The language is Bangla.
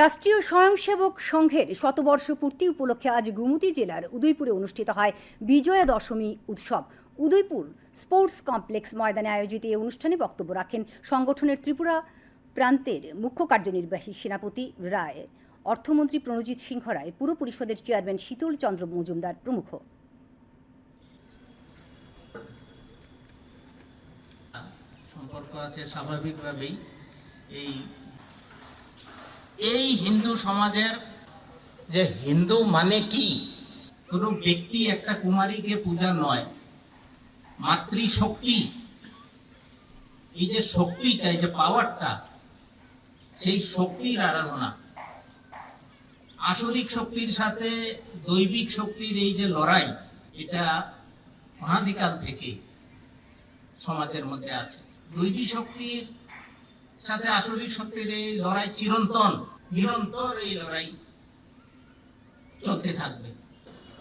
রাষ্ট্রীয় স্বয়ংসেবক সংঘের শতবর্ষ পূর্তি উপলক্ষে আজ গুমতি জেলার উদয়পুরে অনুষ্ঠিত হয় বিজয়া দশমী উৎসব। উদয়পুর স্পোর্টস কমপ্লেক্স ময়দানে আয়োজিত এই অনুষ্ঠানে বক্তব্য রাখেন সংগঠনের ত্রিপুরা প্রান্তের মুখ্য কার্যনির্বাহী সেনাপতি রায়। অর্থমন্ত্রী প্রণজিৎ সিংহ রায়, পুর পরিষদের চেয়ারম্যান শীতল চন্দ্র মজুমদার প্রমুখ। সম্পর্ক আছে স্বাভাবিকভাবেই। এই হিন্দু সমাজের যে হিন্দু মানে কি? কোনো ব্যক্তি একটা কুমারীকে পূজা নয়, মাতৃশক্তি। এই যে শক্তিটা, এই যে পাওয়ারটা সেই শক্তির আরাধনা। আসরিক শক্তির সাথে দৈবিক শক্তির এই যে লড়াই, এটা অনাদিকাল থেকে সমাজের মধ্যে আছে। দৈবী শক্তির সাথে আসলে শক্তির এই লড়াই চিরন্তন নিরন্তর এই লড়াই চলতে থাকবে।